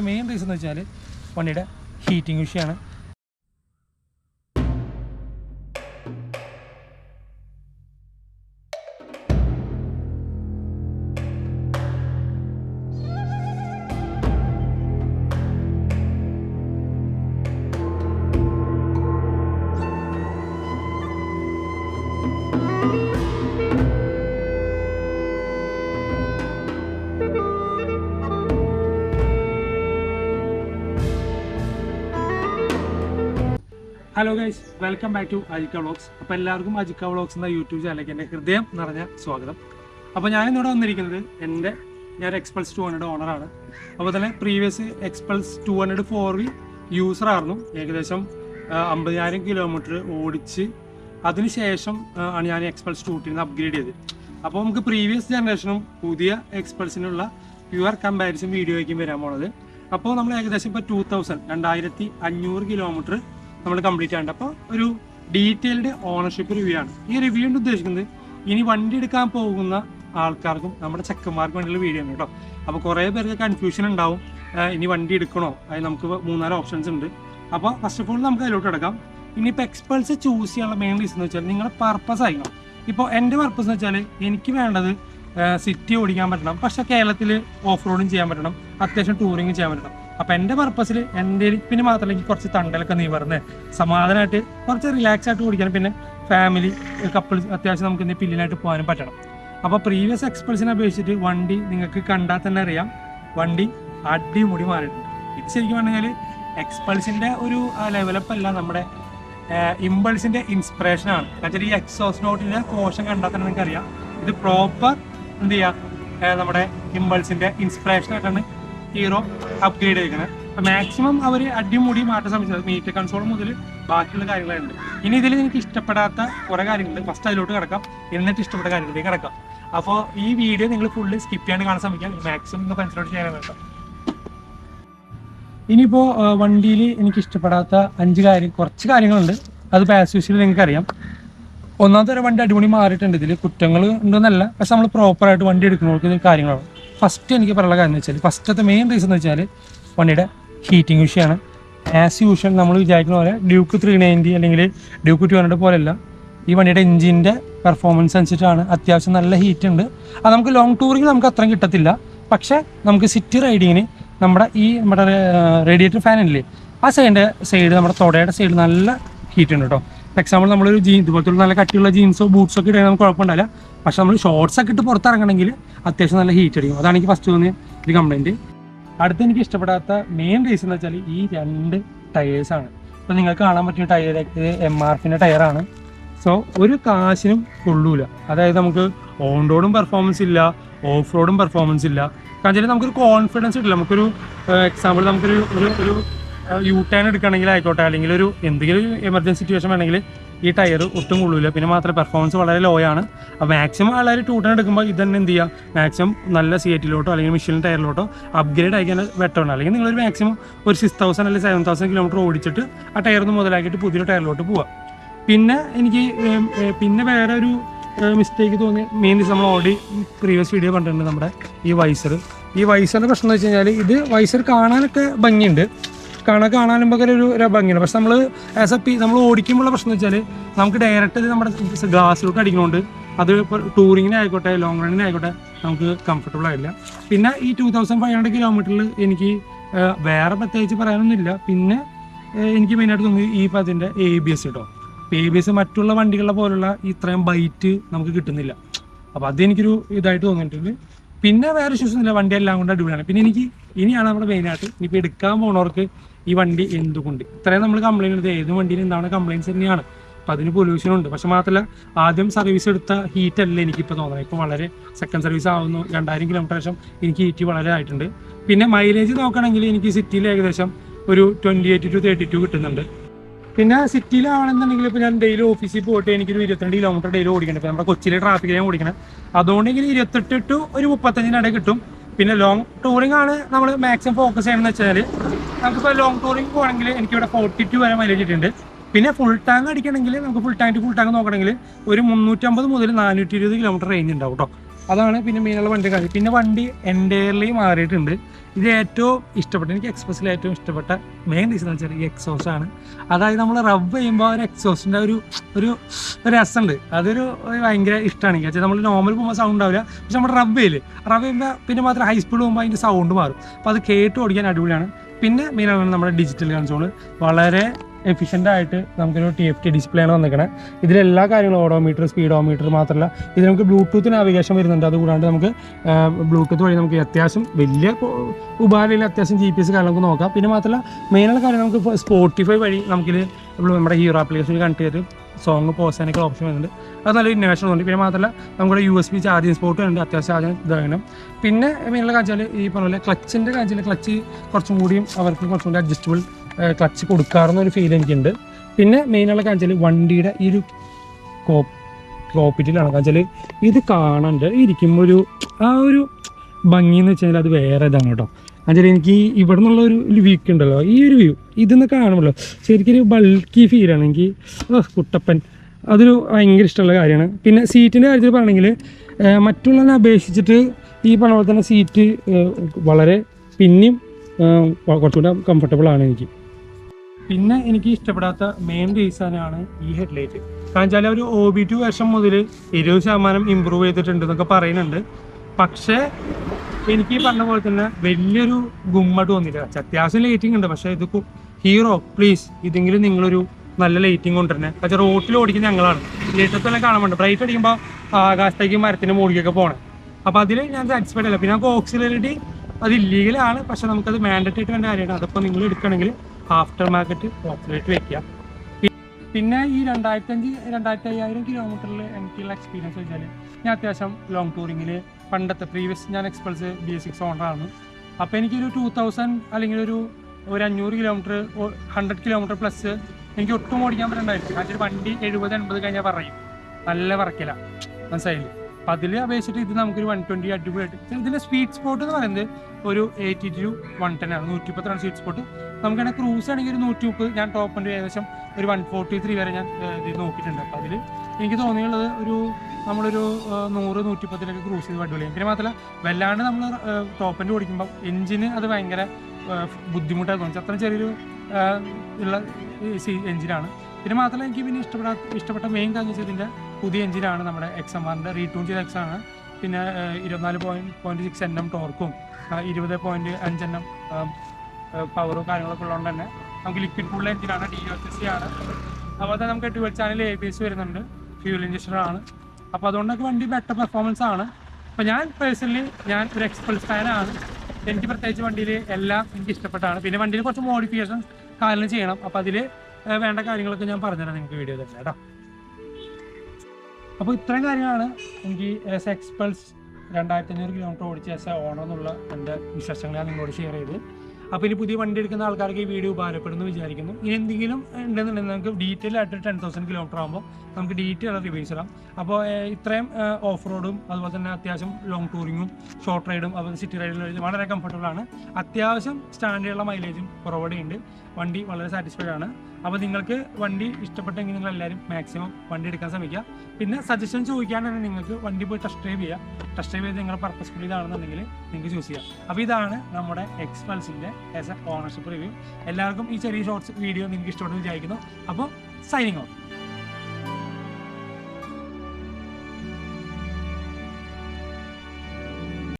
Main reason എന്ന് വെച്ചാൽ വണ്ടിയുടെ ഹീറ്റിംഗ് വിഷയമാണ് hello guys welcome back to Ajikka vlogs അപ്പോൾ എല്ലാവർക്കും അജിക്ക വ്ളോഗ്സ് എന്ന യൂട്യൂബ് ചാനലിലേക്ക് എന്റെ ഹൃദയം നിറഞ്ഞ സ്വാഗതം. അപ്പോൾ ഞാനിന്നിവിടെ വന്നിരിക്കുന്നത് എന്റെ ഞാൻ എക്സ്പൾസ് ടു ഹൺഡ്രഡ് ഓണറാണ് അപ്പോൾ തന്നെ previous Xpulse two hundred four V യൂസറായിരുന്നു ഏകദേശം അമ്പതിനായിരം കിലോമീറ്റർ ഓടിച്ച് അതിനുശേഷം ആണ് ഞാൻ എക്സ്പൾസ് ടൂട്ടിൽ നിന്ന് അപ്ഗ്രേഡ് ചെയ്തത്. അപ്പോൾ നമുക്ക് പ്രീവിയസ് ജനറേഷനും പുതിയ എക്സ്പൾസിനുള്ള പ്യുവർ കമ്പാരിസൺ വീഡിയോയ്ക്കും വരാൻ പോണത്. അപ്പോൾ നമ്മൾ ഏകദേശം ഇപ്പോൾ ടൂ തൗസൻഡ് രണ്ടായിരത്തി അഞ്ഞൂറ് കിലോമീറ്റർ നമ്മൾ കംപ്ലീറ്റ് ആണ്ട് അപ്പോൾ ഒരു ഡീറ്റെയിൽഡ് ഓണർഷിപ്പ് റിവ്യൂ ആണ്. ഈ റിവ്യൂ കൊണ്ട് ഉദ്ദേശിക്കുന്നത് ഇനി വണ്ടി എടുക്കാൻ പോകുന്ന ആൾക്കാർക്കും നമ്മുടെ ചെക്കന്മാർക്കും വേണ്ടിയുള്ള വീഡിയോ ആണ് കേട്ടോ. അപ്പോൾ കുറേ പേർക്ക് കൺഫ്യൂഷൻ ഉണ്ടാവും. ഇനി വണ്ടി എടുക്കണോ? അത് നമുക്ക് മൂന്നാൽ ഓപ്ഷൻസ് ഉണ്ട്. അപ്പോൾ ഫസ്റ്റ് ഓഫ് ഓൾ നമുക്ക് അതിലോട്ട് എടുക്കാം ഇനിയിപ്പോൾ എക്സ്പൾസ് ചൂസ് ചെയ്യാനുള്ള മെയിൻ റീസൺ എന്ന് വെച്ചാൽ നിങ്ങളുടെ പർപ്പസ് ആയിരിക്കണം ഇപ്പോൾ എന്റെ പർപ്പസ് എന്ന് വെച്ചാൽ എനിക്ക് വേണ്ടത് സിറ്റി ഓടിക്കാൻ പറ്റണം. പക്ഷേ കേരളത്തിൽ ഓഫ് റോഡും ചെയ്യാൻ പറ്റണം. അത്യാവശ്യം ടൂറിങ് ചെയ്യാൻ പറ്റണം. അപ്പം എന്റെ പർപ്പസിൽ എന്റെ പിന്നെ മാത്രമല്ല എനിക്ക് കുറച്ച് തണ്ടലൊക്കെ നീ പറഞ്ഞ് സമാധാനമായിട്ട് കുറച്ച് റിലാക്സ് ആയിട്ട് കുടിക്കണം. പിന്നെ ഫാമിലി കപ്പിൾ അത്യാവശ്യം നമുക്ക് എന്തെങ്കിലും പില്ലിനായിട്ട് പോകാനും പറ്റണം. അപ്പോൾ പ്രീവിയസ് എക്സ്പൾസിനെ അപേക്ഷിച്ചിട്ട് വണ്ടി നിങ്ങൾക്ക് കണ്ടാൽ തന്നെ അറിയാം. വണ്ടി അടിമുടി മാറിയിട്ടുണ്ട്. ഇത് ശരിക്കും പറഞ്ഞാൽ എക്സ്പൾസിന്റെ ഒരു ലെവലപ്പ് അല്ല നമ്മുടെ ഇമ്പൾസിന്റെ ഇൻസ്പിറേഷനാണ് എന്നുവെച്ചാൽ ഈ എക്സോസ് നോട്ടിന്റെ കോശം കണ്ടാൽ തന്നെ നിങ്ങൾക്ക് അറിയാം ഇത് പ്രോപ്പർ എന്ത് ചെയ്യുക നമ്മുടെ ഇമ്പൾസിന്റെ ഇൻസ്പിറേഷൻ ആയിട്ടാണ് ഹീറോ അപ്ഗ്രേഡ് ചെയ്തിരിക്കുന്നത് അപ്പൊ മാക്സിമം അവർ അടിമുടി മാറ്റാൻ ശ്രമിച്ചത് മീറ്റർ കൺസോൾ മുതൽ ബാക്കിയുള്ള കാര്യങ്ങളുണ്ട് ഇനി ഇതിൽ എനിക്ക് ഇഷ്ടപ്പെടാത്ത കുറേ കാര്യങ്ങളുണ്ട്. ഫസ്റ്റ് അതിലോട്ട് കിടക്കാം. എന്നിട്ട് ഇഷ്ടപ്പെട്ട കാര്യങ്ങളിലേക്ക് കിടക്കാം. അപ്പോൾ ഈ വീഡിയോ നിങ്ങൾ ഫുള്ള് സ്കിപ്പ് ചെയ്യാൻ കാണാൻ ശ്രമിക്കാം. മാക്സിമം ഒന്ന് ചെയ്യാൻ വേണ്ട. ഇനിയിപ്പോൾ വണ്ടിയിൽ എനിക്ക് ഇഷ്ടപ്പെടാത്ത അഞ്ച് കാര്യം കുറച്ച് കാര്യങ്ങളുണ്ട്. അത് യൂസിൽ നിങ്ങൾക്ക് അറിയാം. ഒന്നാമത്തെ ഒരു വണ്ടി അടിപൊളി മാറിയിട്ടുണ്ട്. ഇതിൽ കുറ്റങ്ങൾ ഉണ്ടെന്നല്ല. പക്ഷെ നമ്മൾ പ്രോപ്പറായിട്ട് വണ്ടി എടുക്കുന്നവർക്ക് കാര്യങ്ങളാണ്. ഫസ്റ്റ് എനിക്ക് പറയാനുള്ള കാര്യം എന്ന് വെച്ചാൽ ഫസ്റ്റത്തെ മെയിൻ റീസൺ എന്ന് വെച്ചാൽ വണ്ടിയുടെ ഹീറ്റിംഗ് വിഷയമാണ് ആസ് യൂഷ്വൽ നമ്മൾ വിചാരിക്കുന്ന പോലെ ഡ്യൂക്ക് ത്രീ നയന്റി അല്ലെങ്കിൽ ഡ്യൂക്ക് ടു ഹൺഡ്രഡ് പോലെയല്ല ഈ വണ്ടിയുടെ എഞ്ചിന്റെ പെർഫോമൻസ് അനുസരിച്ചാണ് അത്യാവശ്യം നല്ല ഹീറ്റ് ഉണ്ട്. അത് നമുക്ക് ലോങ് ടൂറിങ് നമുക്ക് അത്രയും കിട്ടത്തില്ല. പക്ഷേ നമുക്ക് സിറ്റി റൈഡിങ്ങിന് നമ്മുടെ ഈ നമ്മുടെ റേഡിയേറ്റർ ഫാൻ ഇല്ലേ ആ സൈഡിന്റെ സൈഡ് നമ്മുടെ തൊടയുടെ സൈഡ് നല്ല ഹീറ്റ് ഉണ്ട് കേട്ടോ എക്സാമ്പിൾ നമ്മളൊരു ജീൻ ഇതുപോലത്തെ നല്ല കട്ടിയുള്ള ജീൻസോ ബൂട്ട്സോ ഒക്കെ ഇടുകയാണെങ്കിൽ നമുക്ക് പക്ഷെ നമ്മൾ ഷോർട്സ് ഒക്കെ ഇട്ട് പുറത്തിറങ്ങണമെങ്കിൽ അത്യാവശ്യം നല്ല ഹീറ്റ് അടിക്കും. അതാണ് എനിക്ക് ഫസ്റ്റ് തോന്നിയ ഒരു കംപ്ലൈന്റ് അടുത്ത് എനിക്ക് ഇഷ്ടപ്പെടാത്ത മെയിൻ റീസൺ എന്ന് വെച്ചാൽ ഈ രണ്ട് ടയേഴ്സാണ് ഇപ്പം നിങ്ങൾക്ക് കാണാൻ പറ്റുന്ന ടയർ ഇത് എം ആർ എഫിന്റെ ടയറാണ് സോ ഒരു കാശിനും കൊള്ളൂല. അതായത് നമുക്ക് ഓൺ റോഡും പെർഫോമൻസ് ഇല്ല ഓഫ് റോഡും പെർഫോമൻസ് ഇല്ല. കാരണം നമുക്കൊരു കോൺഫിഡൻസ് കിട്ടില്ല. നമുക്കൊരു എക്സാമ്പിൾ നമുക്കൊരു ഒരു ഒരു യു ടേൺ എടുക്കുകയാണെങ്കിൽ ആയിക്കോട്ടെ. അല്ലെങ്കിൽ ഒരു എന്തെങ്കിലും എമർജൻസി സിറ്റുവേഷൻ വേണമെങ്കിൽ ഈ ടയർ ഒട്ടും കൊള്ളൂല. പിന്നെ മാത്രമേ പെർഫോമൻസ് വളരെ ലോ ആണ്. അപ്പോൾ മാക്സിമം ആൾക്കാർ ടൂ ടേൺ എടുക്കുമ്പോൾ ഇത് തന്നെ എന്ത് ചെയ്യുക മാക്സിമം നല്ല സീറ്റിലോട്ടോ അല്ലെങ്കിൽ മിഷീൻ ടയറിലോട്ടോ അപ്ഗ്രേഡ് ആയിക്കാൻ വെട്ടണം അല്ലെങ്കിൽ നിങ്ങളൊരു മാക്സിമം ഒരു സിക്സ് തൗസൻഡ് അല്ലെങ്കിൽ സെവൻ തൗസൻഡ് കിലോമീറ്റർ ഓടിച്ചിട്ട് ആ ടയർ ഒന്ന് മുതലാക്കിയിട്ട് പുതിയൊരു ടയറിലോട്ട് പോവുക പിന്നെ എനിക്ക് പിന്നെ വേറെ ഒരു മിസ്റ്റേക്ക് തോന്നി മെയിൻലി നമ്മൾ ഓൾറെഡി പ്രീവിയസ് വീഡിയോ കണ്ടിട്ടുണ്ട് നമ്മുടെ ഈ വൈസർ ഈ വൈസറിന്റെ പ്രശ്നം എന്ന് വെച്ച് കഴിഞ്ഞാൽ ഇത് വൈസർ കാണാനൊക്കെ ഭംഗിയുണ്ട്. കാണാൻ കാണാനും പകരം ഒരു ഭംഗിയാണ് പക്ഷെ നമ്മൾ ആസ് എ പി നമ്മൾ ഓടിക്കുമ്പോൾ പ്രശ്നം വെച്ചാൽ നമുക്ക് ഡയറക്റ്റ് നമ്മുടെ ഗ്ലാസ്സിലോട്ട് അടിക്കണോണ്ട് അത് ഇപ്പോൾ ടൂറിങ്ങിന് ആയിക്കോട്ടെ ലോങ് റണ്ണിന് ആയിക്കോട്ടെ നമുക്ക് കംഫർട്ടബിൾ ആയില്ല. പിന്നെ ഈ ടൂ തൗസൻഡ് ഫൈവ് ഹൺഡ്രഡ് കിലോമീറ്ററിൽ എനിക്ക് വേറെ പ്രത്യേകിച്ച് പറയാനൊന്നുമില്ല. പിന്നെ എനിക്ക് മെയിനായിട്ട് തോന്നിയത് ഈ പതിന്റെ എ ബി എസ് കേട്ടോ എ ബി എസ് മറ്റുള്ള വണ്ടികളെ പോലുള്ള ഇത്രയും ബൈറ്റ് നമുക്ക് കിട്ടുന്നില്ല. അപ്പോൾ അതെനിക്കൊരു ഇതായിട്ട് തോന്നിയിട്ടുണ്ട്. പിന്നെ വേറെ ഇഷ്യൂസ് ഒന്നുമില്ല. വണ്ടി എല്ലാം കൊണ്ട് അടിപൊളിയാണ്. പിന്നെ എനിക്ക് ഇനിയാണ് നമ്മുടെ മെയിനായിട്ട് ഇനിയിപ്പോൾ എടുക്കാൻ പോണവർക്ക് ഈ വണ്ടി എന്തുകൊണ്ട്? ഇത്രയും നമ്മൾ കംപ്ലൈന്റ് ഏത് വണ്ടിയിൽ എന്താണ് കംപ്ലൈന്റ്സ് തന്നെയാണ്. അപ്പോൾ അതിന് പൊല്യൂഷൻ ഉണ്ട്. പക്ഷെ മാത്രമല്ല ആദ്യം സർവീസ് എടുത്ത ഹീറ്റ് അല്ല എനിക്കിപ്പോൾ തോന്നുന്നത് ഇപ്പോൾ വളരെ സെക്കൻഡ് സർവീസ് ആവുന്നു. രണ്ടായിരം കിലോമീറ്റർ ശേഷം എനിക്ക് ഹീറ്റ് വളരെ ആയിട്ടുണ്ട്. പിന്നെ മൈലേജ് നോക്കുകയാണെങ്കിൽ എനിക്ക് സിറ്റിയിൽ ഏകദേശം ഒരു twenty eight to thirty two കിട്ടുന്നുണ്ട്. പിന്നെ സിറ്റിയിലാണെന്നുണ്ടെങ്കിൽ ഇപ്പോൾ ഞാൻ ഡെയിലി ഓഫീസിൽ പോയിട്ട് എനിക്കൊരു ഇരുപത്തിരണ്ട് കിലോമീറ്റർ ഡെയിലി ഓടിക്കണം നമ്മുടെ കൊച്ചിയിലെ ട്രാഫിക്കിൽ ഞാൻ ഓടിക്കണം. അതുകൊണ്ടെങ്കിൽ ഇരുപത്തെട്ട് ടു ഒരു മുപ്പത്തഞ്ചിനിടെ കിട്ടും. പിന്നെ ലോങ് ടൂറിംഗ് ആണ് നമ്മൾ മാക്സിമം ഫോക്കസ് ചെയ്യണമെന്ന് വെച്ചാൽ നമുക്കിപ്പോൾ ലോങ് ടൂറിംഗ് പോകണമെങ്കിൽ എനിക്കിവിടെ ഫോർട്ടി ടു വരെ മൈലേജ് കിട്ടുന്നുണ്ട് പിന്നെ ഫുൾ ടാങ്ക് അടിക്കണമെങ്കിൽ നമുക്ക് ഫുൾ ടാങ്ക് ഫുൾ ടാങ്ക് നോക്കണമെങ്കിൽ ഒരു മുന്നൂറ്റമ്പത് മുതൽ നാനൂറ്റി ഇരുപത് കിലോമീറ്റർ റേഞ്ച് ഉണ്ടാവും കേട്ടോ അതാണ് പിന്നെ മെയിനുള്ള വണ്ടി കാര്യം. പിന്നെ വണ്ടി എന്റയർലി മാറിയിട്ടുണ്ട്. ഇത് ഏറ്റവും ഇഷ്ടപ്പെട്ട എനിക്ക് എക്സ്പ്രസ്സിൽ ഏറ്റവും ഇഷ്ടപ്പെട്ട മെയിൻ റീസൺ എന്ന് വെച്ചാൽ ഈ എക്സോസ്റ്റ് ആണ്. അതായത് നമ്മൾ റബ്ബ് ചെയ്യുമ്പോൾ ഒരു എക്സോസ്റ്റിന്റെ ഒരു ഒരു രസമുണ്ട്. അതൊരു ഭയങ്കര ഇഷ്ടമാണ് എനിക്ക്. വെച്ചാൽ നമ്മൾ നോർമൽ പോകുമ്പോൾ സൗണ്ട് ഉണ്ടാവില്ല. പക്ഷെ നമ്മൾ റബ്ബ് ചെയ്യില്ല? റബ്ബ് ചെയ്യുമ്പോൾ പിന്നെ മാത്രം ഹൈ സ്പീഡ് പോകുമ്പോൾ അതിന്റെ സൗണ്ട് മാറും. അപ്പോൾ അത് കേട്ട് ഓടിക്കാൻ അടിപൊളിയാണ്. പിന്നെ മെയിനാണ് നമ്മുടെ ഡിജിറ്റൽ കൺസോൾ വളരെ എഫിഷ്യന്റ് ആയിട്ട് നമുക്കൊരു ടി എഫ് ടി ഡിസ്പ്ലേ ആണ് വന്നിരിക്കുന്നത് ഇതിലെല്ലാ കാര്യങ്ങളും ഓഡോമീറ്റർ സ്പീഡോമീറ്റർ മാത്രമല്ല ഇത് നമുക്ക് ബ്ലൂടൂത്ത് നാവിഗേഷൻ വരുന്നുണ്ട്. അതുകൂടാണ്ട് നമുക്ക് ബ്ലൂടൂത്ത് വഴി നമുക്ക് അത്യാവശ്യം വലിയ ഉപകാരമില്ല അത്യാവശ്യം ജി പി എസ് കാര്യങ്ങളൊക്കെ നോക്കാം. പിന്നെ മാത്രമല്ല മെയിനുള്ള കാര്യം നമുക്ക് സ്പോട്ടിഫൈ വഴി നമുക്കിത് നമ്മുടെ ഹീറോ ആപ്ലിക്കേഷൻ കണക്ട് ചെയ്ത് സോങ് പോസ് ചെയ്യാനൊക്കെ ഓപ്ഷൻ വരുന്നുണ്ട്. അത് നല്ല ഇന്നോവേഷൻ ഉണ്ട്. പിന്നെ മാത്രമല്ല നമ്മുടെ U S B charging spot ഉണ്ട്. അത്യാവശ്യം ചാർജ് ഇതാണ് പിന്നെ മെയിനുള്ള കാഴ്ചയിൽ ഈ പറഞ്ഞ പോലെ ക്ലച്ചിന്റെ കാഴ്ചയിൽ ക്ലച്ച് കുറച്ചും കൂടിയും അവർക്ക് കുറച്ചും കൂടി അഡ്ജസ്റ്റബിൾ ക്ലച്ച് കൊടുക്കാറുന്ന ഒരു ഫീൽ എനിക്കുണ്ട്. പിന്നെ മെയിനുള്ള കാണിച്ചാൽ വണ്ടിയുടെ ഈ ഒരു കോ കോപ്പിറ്റിലാണ് വെച്ചാൽ ഇത് കാണാണ്ട് ഇരിക്കുമ്പോൾ ഒരു ആ ഒരു ഭംഗി എന്ന് വെച്ചാൽ അത് വേറെ ഇതാണ് കേട്ടോ. എന്നുവെച്ചാൽ എനിക്ക് ഇവിടെ നിന്നുള്ള ഒരു വ്യൂ ഉണ്ടല്ലോ. ഈ ഒരു വ്യൂ ഇതെന്ന് കാണുമല്ലോ ശരിക്കും ഒരു ബൾക്കി ഫീലാണ് എനിക്ക് കുട്ടപ്പൻ. അതൊരു ഭയങ്കര ഇഷ്ടമുള്ള കാര്യമാണ്. പിന്നെ സീറ്റിന്റെ കാര്യത്തിൽ പറയുകയാണെങ്കിൽ മറ്റുള്ളതിനെ അപേക്ഷിച്ചിട്ട് ഈ പറഞ്ഞ പോലെ തന്നെ സീറ്റ് വളരെ പിന്നെയും കുറച്ചുകൂടെ കംഫർട്ടബിൾ ആണ് എനിക്ക്. പിന്നെ എനിക്ക് ഇഷ്ടപ്പെടാത്ത മെയിൻ റീസണാണ് ഈ ഹെഡ്ലൈറ്റ് കാരണം വെച്ചാൽ ഒരു ഒ ബി ടു വർഷം മുതൽ ഇരുപത് ശതമാനം ഇമ്പ്രൂവ് ചെയ്തിട്ടുണ്ട് എന്നൊക്കെ പറയുന്നുണ്ട്. പക്ഷേ എനിക്ക് പറഞ്ഞ പോലെ തന്നെ വലിയൊരു ഗുമ്മട്ട് തോന്നിയില്ല. അത്യാവശ്യം ലൈറ്റിംഗ് ഉണ്ട്. പക്ഷേ ഇത് ഹീറോ പ്ലീസ് ഇതെങ്കിലും നിങ്ങളൊരു നല്ല ലൈറ്റിംഗ് കൊണ്ടുവരണേ. പക്ഷേ റോട്ടിൽ ഓടിക്കുന്ന ഞങ്ങളാണ്. ലൈറ്റത്തെല്ലാം കാണാൻ ബ്രൈറ്റ് അടിക്കുമ്പോൾ ആകാശത്തേക്ക് മരത്തിന് മുകളിലേക്കൊക്കെ പോകണം അപ്പോൾ അതിൽ ഞാൻ സാറ്റിസ്ഫൈഡ് അല്ല. പിന്നെ നമുക്ക് ഓക്സിലറിറ്റി അത് ഇല്ലീഗലാണ് പക്ഷേ നമുക്കത് മാൻഡറ്ററി ആയിട്ട് വേണ്ട കാര്യമാണ്. അതിപ്പോൾ നിങ്ങൾ എടുക്കണമെങ്കിൽ ആഫ്റ്റർ മാർക്കറ്റ് പോപ്പുലേറ്റ് വെക്കുക. പിന്നെ ഈ രണ്ടായിരത്തി അഞ്ച് രണ്ടായിരത്തി അയ്യായിരം കിലോമീറ്ററിൽ എനിക്കുള്ള എക്സ്പീരിയൻസ് വെച്ചാൽ ഞാൻ അത്യാവശ്യം ലോങ് ടൂറിങ്ങിൽ പണ്ടത്തെ പ്രീവിയസ് ഞാൻ എക്സ്പൾസ് ബി എസ് സിക്സ് ഓണറാണ് അപ്പോൾ എനിക്കൊരു ടൂ തൗസൻഡ് അല്ലെങ്കിൽ ഒരു ഒരു അഞ്ഞൂറ് കിലോമീറ്റർ ഹൺഡ്രഡ് കിലോമീറ്റർ പ്ലസ് എനിക്ക് ഒട്ടും ഓടിക്കാൻ പറ്റുന്നുണ്ടായിരിക്കും അതിൽ വണ്ടി എഴുപത് എൺപത് കഴിഞ്ഞാൽ പറയും. നല്ല പറക്കില്ല മനസ്സിലായില്ലേ? അപ്പം അതിൽ അപേക്ഷിച്ചിട്ട് ഇത് നമുക്കൊരു വൺ ട്വന്റി അടിപൊളിയായിട്ട്. ഇതിന്റെ സ്വീറ്റ് സ്പോട്ട് എന്ന് പറയുന്നത് ഒരു എയ്റ്റി ടു വൺ ടെൻ ആണ്. നൂറ്റി പത്തിനാണ് സ്വീറ്റ് സ്പോട്ട് നമുക്കാണെങ്കിൽ ക്രൂസ് ആണെങ്കിൽ ഒരു നൂറ്റി മുപ്പത് ഞാൻ ടോപ്പ് എന്റെ ഏകദേശം ഒരു വൺ ഫോർട്ടി ത്രീ വരെ ഞാൻ ഇത് നോക്കിയിട്ടുണ്ട്. അപ്പോൾ അതിൽ എനിക്ക് തോന്നിയുള്ളത് ഒരു നമ്മളൊരു നൂറ് നൂറ്റിപ്പത്തിലൊക്കെ ക്രൂസ് ചെയ്ത് അടിപൊളിയാണ് പിന്നെ മാത്രമല്ല വല്ലാണ്ട് നമ്മൾ ടോപ്പ് എന്റെ ഓടിക്കുമ്പോൾ എഞ്ചിന് അത് ഭയങ്കര ബുദ്ധിമുട്ടായി തോന്നി അത്ര ചെറിയൊരു ഉള്ള എഞ്ചിനാണ് പിന്നെ മാത്രമല്ല എനിക്ക് പിന്നെ ഇഷ്ടപ്പെടാ ഇഷ്ടപ്പെട്ട മെയിൻ കാര്യം വെച്ചാൽ ഇതിന്റെ പുതിയ എഞ്ചിനാണ് നമ്മുടെ എക്സ് എം ആറിന്റെ റീട്യൂൺ ചെയ്ത എക്സ് ആണ്. പിന്നെ ഇരുപത്തിനാല് point point six N M ടോർക്കും ഇരുപത് പോയിന്റ് അഞ്ച് എൻ എം പവറും കാര്യങ്ങളൊക്കെ ഉള്ളതുകൊണ്ട് തന്നെ നമുക്ക് ലിക്വിഡ് ഫുൾ എഞ്ചിനാണ് ഡി ഒ സി ആണ്. അതുപോലെ തന്നെ നമുക്ക് dual channel A B S വരുന്നുണ്ട്. ഫ്യൂൽ ഇഞ്ചക്ഷൻ ആണ്. അപ്പോൾ അതുകൊണ്ടൊക്കെ വണ്ടി ബെറ്റർ പെർഫോമൻസ് ആണ്. അപ്പോൾ ഞാൻ പേഴ്സണലി ഞാൻ ഒരു എക്സ്പൾസ് ഫാനാണ് എനിക്ക് പ്രത്യേകിച്ച് വണ്ടിയിൽ എല്ലാം എനിക്ക് ഇഷ്ടപ്പെട്ടാണ്. പിന്നെ വണ്ടിയിൽ കുറച്ച് മോഡിഫിക്കേഷൻ കാര്യങ്ങൾ ചെയ്യണം. അപ്പോൾ അതിൽ വേണ്ട കാര്യങ്ങളൊക്കെ ഞാൻ പറഞ്ഞുതരാം നിങ്ങൾക്ക് വീഡിയോ തന്നെ കേട്ടോ. അപ്പോൾ ഇത്രയും കാര്യങ്ങളാണ് എനിക്ക് എസ് എക്സ്പൾസ് രണ്ടായിരത്തി അഞ്ഞൂറ് കിലോമീറ്റർ ഓടിച്ച എസ് ഓണർ എന്നുള്ള എന്റെ വിശേഷങ്ങൾ ഞാൻ നിങ്ങളോട് ഷെയർ ചെയ്ത് അപ്പോൾ ഇനി പുതിയ വണ്ടി എടുക്കുന്ന ആൾക്കാർക്ക് ഈ വീഡിയോ ഉപകാരപ്പെടുന്നു വിചാരിക്കുന്നു. ഇനി എന്തെങ്കിലും ഉണ്ടെന്നുണ്ടെങ്കിൽ നമുക്ക് ഡീറ്റെയിൽ ആയിട്ട് ടെൻ തൗസൻഡ് കിലോമീറ്റർ ആകുമ്പോൾ നമുക്ക് ഡീറ്റെയിൽ റിവ്യൂസ് ഇടാം അപ്പോൾ ഇത്രയും ഓഫ് റോഡും അതുപോലെ തന്നെ അത്യാവശ്യം ലോങ് ടൂറിങ്ങും ഷോർട്ട് റൈഡും അതുപോലെ സിറ്റി റൈഡിലും വളരെ കംഫർട്ടബിൾ ആണ്. അത്യാവശ്യം സ്റ്റാൻഡേർഡുള്ള മൈലേജും പ്രൊവൈഡ് ചെയ്യുന്നുണ്ട് വണ്ടി വളരെ സാറ്റിസ്ഫൈഡ് ആണ്. അപ്പോൾ നിങ്ങൾക്ക് വണ്ടി ഇഷ്ടപ്പെട്ടെങ്കിൽ നിങ്ങൾ എല്ലാവരും മാക്സിമം വണ്ടി എടുക്കാൻ ശ്രമിക്കുക. പിന്നെ സജഷൻ ചോദിക്കാനാണെങ്കിൽ നിങ്ങൾക്ക് വണ്ടി പോയി ടെസ്റ്റ് ഡ്രൈവ് ചെയ്യുക. ടെസ്റ്റ് ഡ്രൈവ് ചെയ്ത് നിങ്ങളുടെ പർപ്പസ്ഫുൾ ഇതാണെന്നുണ്ടെങ്കിൽ നിങ്ങൾക്ക് ചൂസ് ചെയ്യാം. അപ്പോൾ ഇതാണ് നമ്മുടെ എക്സ് പൾസിന്റെ ആസ് എ ഓണർഷിപ്പ് റിവ്യൂ എല്ലാവർക്കും ഈ ചെറിയ ഷോർട്സ് വീഡിയോ നിങ്ങൾക്ക് ഇഷ്ടമുണ്ടെന്ന് വിചാരിക്കുന്നു. അപ്പോൾ സൈനിങ് ഓഫ്